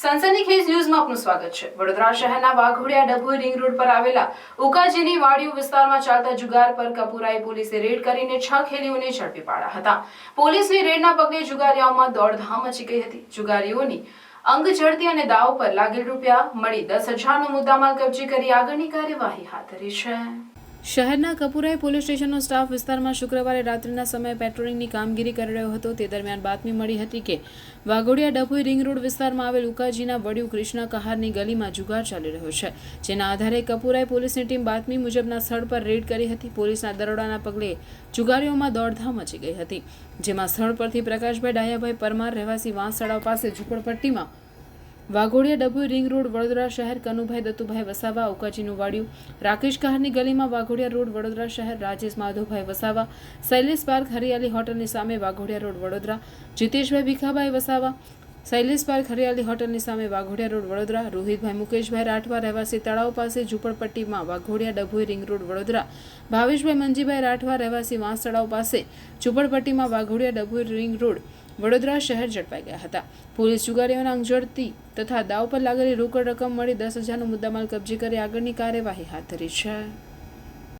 સનસનીખેજ ન્યૂઝમાં આપનું સ્વાગત છે. વડોદરા શહેરના વાઘોડિયા ડભોઈ રિંગ રોડ પર આવેલા ઉકાજીની વાડીઓ વિસ્તારમાં ચાલતા જુગાર પર કપુરાઈ પોલીસે રેડ કરીને છ ખેલીઓને ઝડપી પાડ્યા હતા. પોલીસની રેડના પગલે જુગારીઓમાં દોડધામ મચી ગઈ હતી. જુગારીઓની અંગ ઝડતી અને દાવ પર લાગેલ રૂપિયા મળી દસ હજારનો મુદ્દામાલ કબજે કરી આગળની કાર્યવાહી હાથ ધરી છે. શહેરના કપુરાઈ પોલીસ સ્ટેશનનો સ્ટાફ વિસ્તારમાં શુક્રવારે રાત્રિના સમયે પેટ્રોલિંગની કામગીરી કરી રહ્યો હતો. તે દરમિયાન બાતમી મળી હતી કે વાઘોડિયા ડભોઈ રિંગ રોડ વિસ્તારમાં આવેલ ઉકાજીના વડિયું કૃષ્ણ કહારની ગલીમાં જુગાર ચાલી રહ્યો છે. જેના આધારે કપુરાઈ પોલીસની ટીમ બાતમી મુજબના સ્થળ પર રેડ કરી હતી. પોલીસના દરોડાના પગલે જુગારીઓમાં દોડધામ મચી ગઈ હતી. જેમાં સ્થળ પરથી પ્રકાશભાઈ ડાયાભાઈ પરમાર, રહેવાસી વાંસળાવ પાસે ઝૂંપડપટ્ટીમાં વાઘોડિયા ડભોઈ રિંગ રોડ વડોદરા શહેર, કનુભાઈ, દત્તુભાઈ, વસાવા ઉકાજીનું વાડિયું. રાકેશ કહારની ગલીમાં વાઘોડિયા રોડ, વડોદરા શહેર, રાજેશ માધવભાઈ, વસાવા, શૈલેષ પાર્ક, હરિયાલી હોટલની સામે વાઘોડિયા રોડ, વડોદરા, જીતેશભાઈ ભીખાભાઈ, વસાવા, શૈલેષ પાર્ક હરિયાળી હોટલની સામે વાઘોડિયા રોડ, વડોદરા, રોહિતભાઈ, મુકેશભાઈ રાઠવા, રહેવાસી તળાવ પાસે ઝુંપડપટ્ટીમાં વાઘોડિયા ડભોઈ રિંગ રોડ વડોદરા, ભાવેશભાઈ મંજીભાઈ રાઠવા, રહેવાસી વાંસ તળાવ પાસે ઝુંપડપટ્ટીમાં વાઘોડિયા ડભોઈ રિંગ રોડ વડોદરા શહેર ઝડપાઈ ગયા હતા. પોલીસ જુગારીઓના અંગઝડતી તથા દાવ પર લાગેલી રોકડ રકમ મળી દસ હજારનો મુદ્દામાલ કબજે કરી આગળની કાર્યવાહી હાથ ધરી છે.